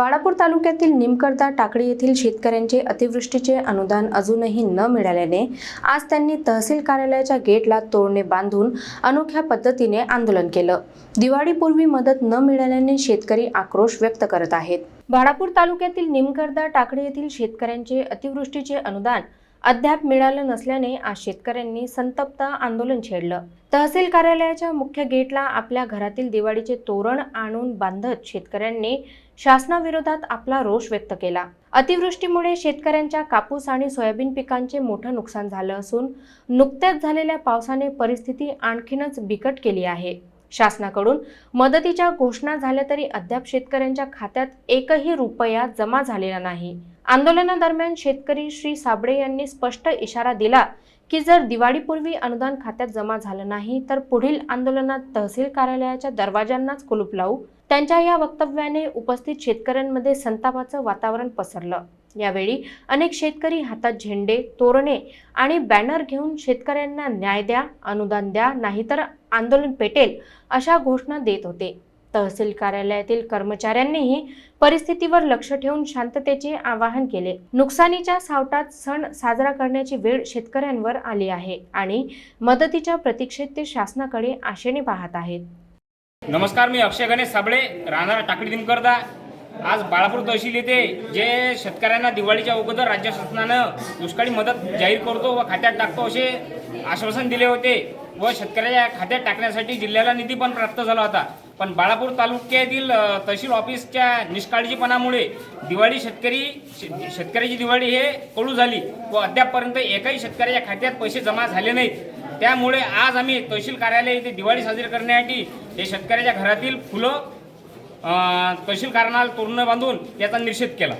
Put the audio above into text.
बाळापूर तालुक्यातील निमकर्दा टाकळी येथील शेतकऱ्यांचे अतिवृष्टीचे अनुदान अजूनही न मिळाल्याने आज त्यांनी तहसील कार्यालयाच्या गेटला तोडणे बांधून अनोख्या पद्धतीने आंदोलन केलं. दिवाळीपूर्वी मदत न मिळाल्याने शेतकरी आक्रोश व्यक्त करत आहेत. बाळापूर तालुक्यातील निमकर्दा टाकळी येथील शेतकऱ्यांचे अतिवृष्टीचे अनुदान अद्याप मिळालं नसल्याने आज शेतकऱ्यांनी संतप्त आंदोलन छेडलं. तहसील कार्यालयाच्या मुख्य गेटला आपल्या घरातील दिवाळीचे तोरण आणून बांधत शेतकऱ्यांनी शासनाविरोधात आपला रोष व्यक्त केला. अतिवृष्टीमुळे शेतकऱ्यांच्या कापूस आणि सोयाबीन पिकांचे मोठं नुकसान झालं असून नुकत्याच झालेल्या पावसाने परिस्थिती आणखीनच बिकट केली आहे. शासनाकडून मदतीच्या घोषणा झाल्या तरी अद्याप शेतकऱ्यांच्या खात्यात एकही रुपया जमा झालेला नाही. आंदोलनादरम्यान शेतकरी श्री साबळे यांनी स्पष्ट इशारा दिला की जर दिवाळीपूर्वी अनुदान खात्यात जमा झालं नाही तर पुढील आंदोलनात तहसील कार्यालयाच्या दरवाजांनाच कुलूप लावू. त्यांच्या या वक्तव्याने उपस्थित शेतकऱ्यांमध्ये संतापाचं वातावरण पसरलं. यावेळी अनेक शेतकरी हातात झेंडे तोरणे आणि बॅनर घेऊन शेतकऱ्यांना न्याय द्या अनुदान द्या नाहीतर आंदोलन पेटेल अशा घोषणा देत होते. तहसील कार्यालयातील कर्मचाऱ्यांनीही परिस्थितीवर लक्ष ठेवून शांततेचे आवाहन केले. नुकसानीच्या सावटात सण साजरा करण्याची वेळ शेतकऱ्यांवर आली आहे आणि मदतीच्या प्रतीक्षेत ते शासनाकडे आशेने पाहत आहेत. नमस्कार मी अक्षय गणेश साबळे राहणारा टाकडी दिमकरदा आज बाळापूर तहसील येथे जे शेतकऱ्यांना दिवाळीच्या अगोदर राज्य शासनानं दुष्काळी मदत जाहीर करतो व खात्यात टाकतो असे आश्वासन दिले होते व शेतकऱ्याच्या खात्यात टाकण्यासाठी जिल्ह्याला निधी पण प्राप्त झाला होता. पण बाळापूर तालुक्यातील तहसील ऑफिसच्या निष्काळजीपणामुळे दिवाळी शेतकरी शे- शेतकऱ्याची दिवाळी हे कळू झाली व अद्यापपर्यंत एकाही शेतकऱ्याच्या खात्यात पैसे जमा झाले नाहीत. त्यामुळे आज आम्ही तहसील कार्यालय येथे दिवाळी साजरी करण्यासाठी हे शेतकऱ्याच्या घरातील फुलं तहसील कार्यालयाला तोरणं बांधून याचा निषेध केला.